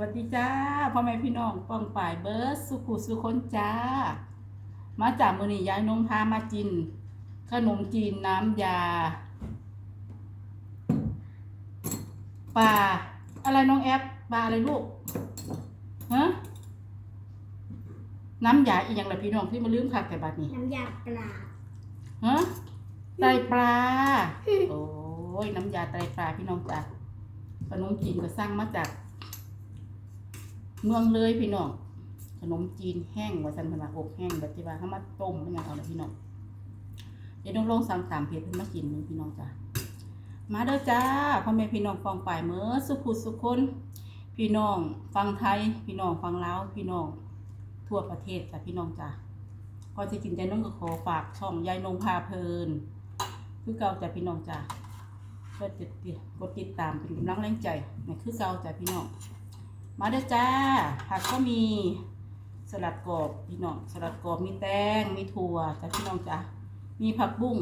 วัสดีจ้าพ่อแม่พี่น้องป้องป่ายเบิร์ดสุขุสุคนจ้า มาจากมือนี่ยายนงพามาจิน ขนมจีนน้ำยาปลาอะไรน้องแอปปลาอะไรลูกฮะน้ำยาอีกอย่างละพี่น้องที่มาลืมคักแต่บัดนี้น้ำยาปลาฮะไตปลาโอ้ยน้ำยาไตปลาพี่น้องจ้ะขนมจีนก็สร้างมาจาก เมืองเลยพี่น้องขนมจีนแห้งว่าสันพนาอบแห้งแบบที่ว่าเขามาต้มเป็นอย่างเอาละพี่น้องเดี๋ยวต้องลองสั่งตามเพจเพิ่นมากินมึงพี่น้องจ้ะมาเด้อจ้าพ่อแม่พี่น้องฟองป่ายเมื่อสุขุสุขคนพี่น้องฟังไทย พี่น้องฟังลาวพี่น้องทั่วประเทศจ้ะพี่น้องจ้ะก่อนจะกินใจน้องก็ขอฝากช่องยายนงพาเพลินคือเก่าจ้ะพี่น้องจ้ะเพื่อติดติดกดติดตามเป็นกำลังแรงใจนี่คือเก่าจ้ะพี่น้อง มาเด้อจ้า ผักก็มีสลัดกรอบพี่น้องสลัดกรอบมีแตงมีถั่วจ้ะพี่น้องจ้ะมีผักบุ้ง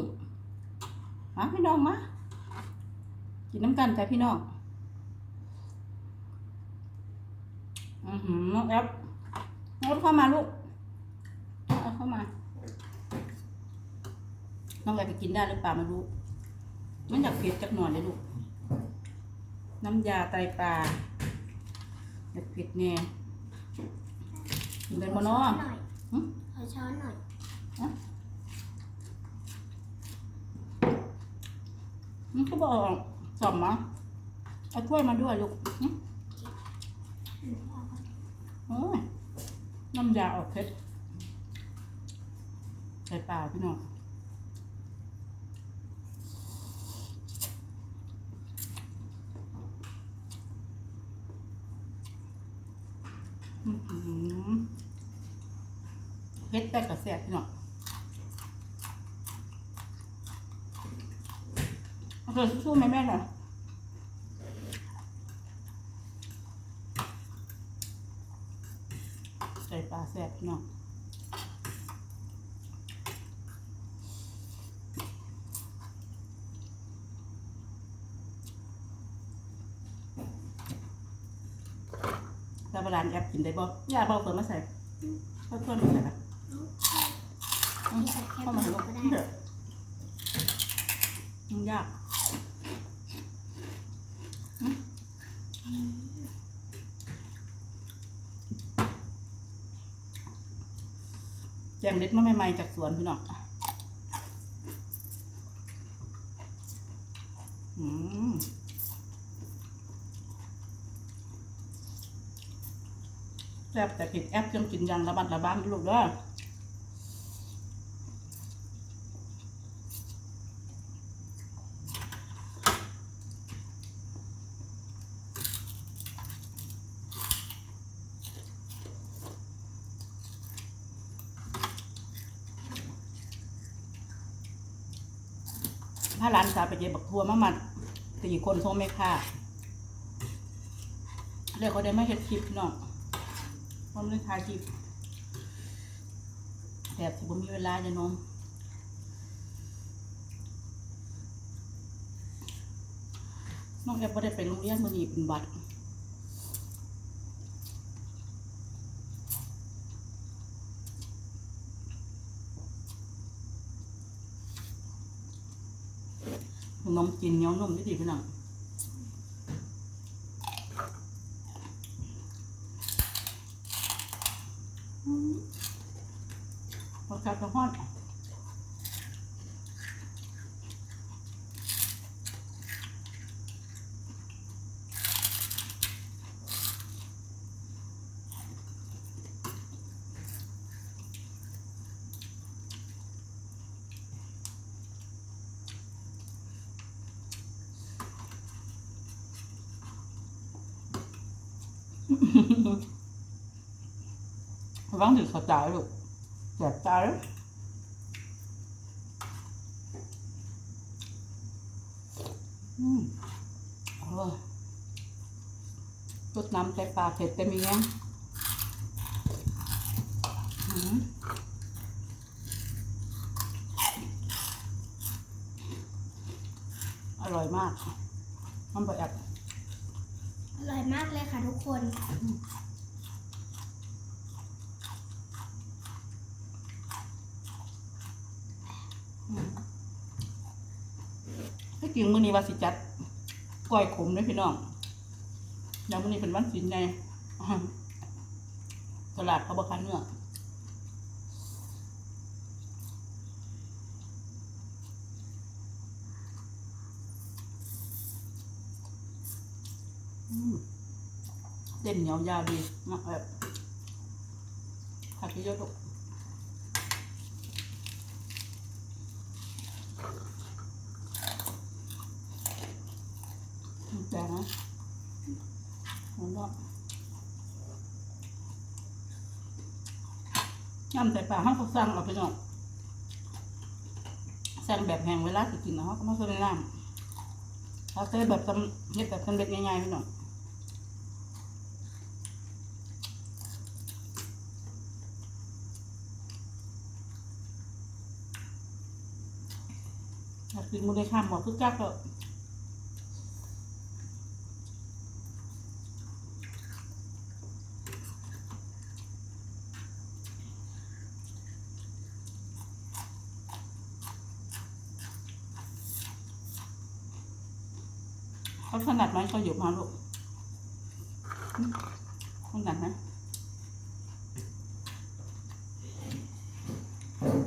มาพี่น้องมากินน้ำกันจ้ะพี่น้องอือหือน้องแอปน้องแอปเข้ามาลูกเอาเข้ามา น้องแอบไปกินได้หรือเปล่าไม่รู้มันอยากเผ็ดจักหน่อยเลยลูกน้ำยาไตปลา อยากเผ็ดแน่กินเป็นมานอหน่อยหึขอช้อนหน่อยมันก็บอกสอมมาเอาถ้วยมาด้วยลูกหึโอ้ยน้ำยาออกเผ็ดไตปลาพี่น้อง อื้อหือ เผ็ดแต่กระแสบพี่น้องเอาเถอสู้ๆไหมแม่น่ะใส่ปลาแสบพี่น้องแล้วเวลาแอป กินได้บ่ย่าบ่เอาเปิดมาใส่ก็เพิ่มมาใส่ละอืมใส่แค่เข้าปมาลาลูกก็ได้เด้อมันยากอืมแจงเล็ดมาใหม่ๆจากสวนพี่น้องอืมแซ่บแต่ผิดแอปยังกินอยังระบัดระบ้านลูกเด้อถ้าร้านสาวไปเจอบักทัวมามัดสี่คนโทรไม่ค่าเรียกเขาได้ไม่เห็ดคลิปพี่น้องเพราะม่ได้ถ่ายคลิปแต่ที่ผมมีเวลาจะนมน้องแอบไม่ได้ไปโรงเรียนมื่อนี้เป็นหวัดขนมจีนเนี้ยนุ่มที่ดีพี่น้องอืมรสชาติกระห้อน ระวังถึงเขาจ่ายลูกเจ็บใจายอืมอร่อยรดน้ำใส่ปลาเผ็ดเต็มีแงอืมอร่อยมากมันแบบ อะไร อยมากเลย ค่ะทุกคน ให้กินมื้อนี้ว่าสิจัดก้อยขมเด้อพี่น้องแล้วมื้อนี้เป็นวันศีลไงอ่าตลาดเขาบ่คันเนื้ออืม เส้นเหนียวยาวดีมากแบบผักเยอะๆลูกแต่นะมันก็ย่ำใส่ปลาห้างเขาสั่งเอาไปหน้องสั่งแบบแห้งเวลาสิกินนะเขาก็มาใส่ในน้ำเขาใส่แบบสำเฮ็ดแบบสำเร็จง่ายๆพี่น้องอย กินมือได้ข้ามหมดคือกักก็เขาถนัดไหมเขาหยุดมาลูกอืมถนัดไหม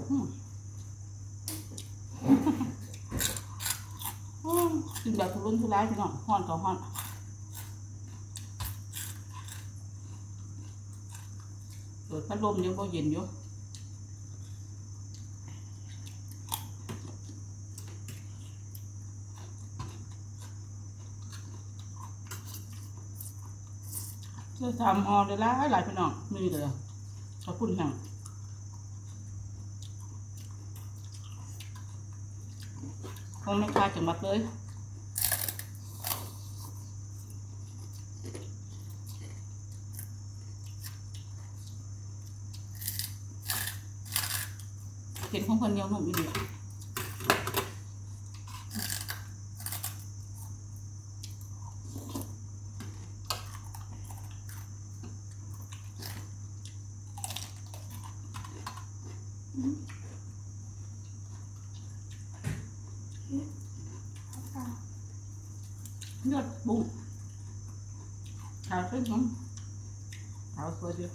อืม อืมกิ นแบบทุรุ่นทุร้ายพี่น้องฮ้อนก็ฮ้อนเปิดพัดลมยังก็เย็นอยู่เจะทำออได้หลายหลายพี่น้องนี่เลยขอบคุณแห่งคงไม่คาจังหวัดเลย เห็นของคนเหนียวหนุ่มอีเดียยอดบุ้งขาวขึ้นของขาวสวยดี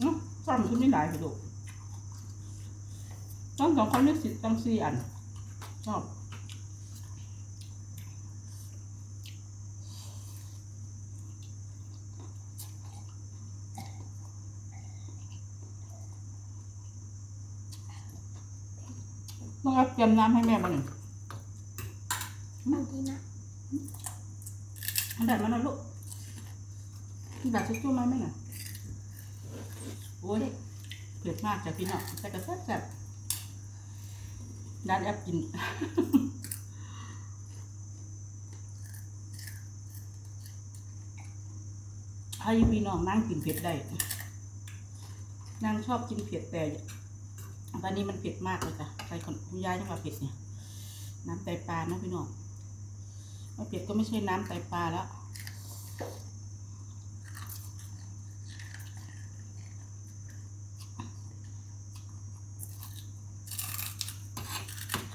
เนาะ ซ้ำขึ้นไม่ได้ไปดูต้องสองคนนี้สิต้องสี่อันชอบต้องเอาเตรียมน้ำให้แม่บ้างหนึ่งเอาดีนะอันใดมาหน่อยลูกมีแบบชุ่มๆไหมแม่น่ะโอ้ยเผ็ดมากจ้ะพี่น้องแต่ก็แซ่บๆด้านแอปกินให้พี่น้องนั่งกินเผ็ดได้นางชอบกินเผ็ดแต่ตอนนี้มันเผ็ดมากเลยจ้ะใครคนคุณยายยังว่าเผ็ดเนี่ย น้ำไตปลานะพี่น้องไม่เผ็ดก็ไม่ใช่น้ำไตปลาแล้ว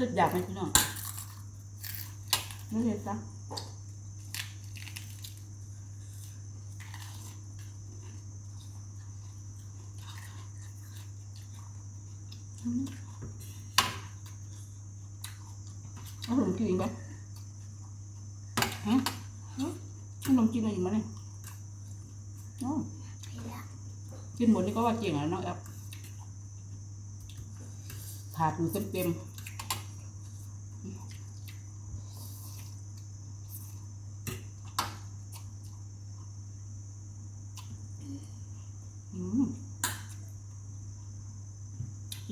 คืออยากไหมพี่น้องไม่เผ็ดจ้ะเอาขนมจีนปฮะขนมจีนอะไรอยู่มาเนี่ยกินหมดนี่ก็ว่าเก่งแล้วน้องแอปถาดอยู่เต็มเต็ม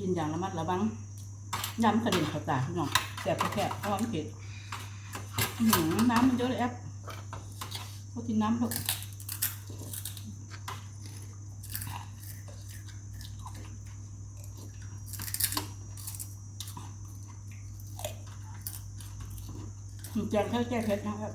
กินอย่างระมัดระวังย้ำกระเด็นเข้าตาพี่น้องแสบแสบพร้อมเผ็ดน้ำมันเยอะเลยแอปพวกินน้ำแบบแจงเข้าแจงเผ็ดนะครับ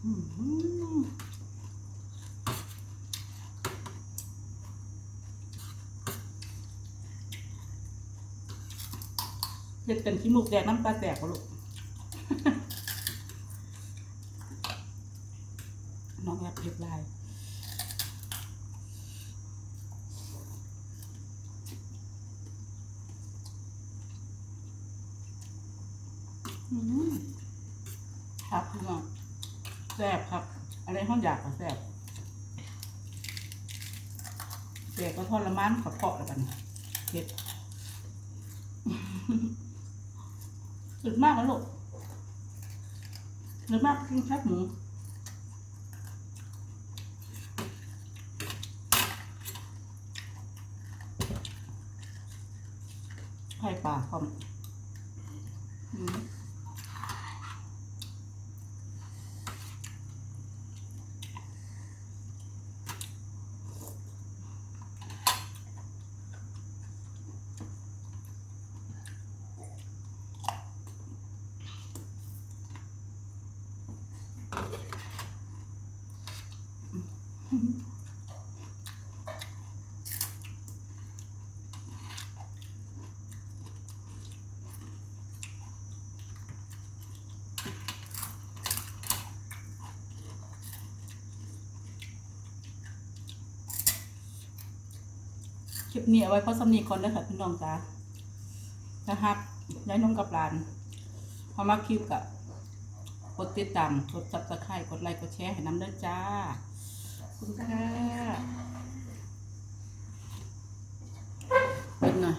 เผ็ดเป็นขี้มูกแดงน้ำตาแตกปะลูก น้องแอบเรียบลายอืมครับพี่น้อง แซ่บครับ อะไรห้องอยากก็แซ่บแต่ก็ทอดละมันขับเพาะแล้วกันเผ็ดสุดมากแล้วลูกสุดมากกินแคบหมูไข่ปลาพร้อมอืม คลิปนี้เอาไว้เพราะสำนีก่อนเด้อค่ะพี่น้องจ้านะครับย้ายนมกับหลานพอมาคลิปกับกดติดตาม กดซับสไครต์กดไลค์ กดแชร์ให้น้ำเด้อจ้า คุณค่ะเป็นหน่อย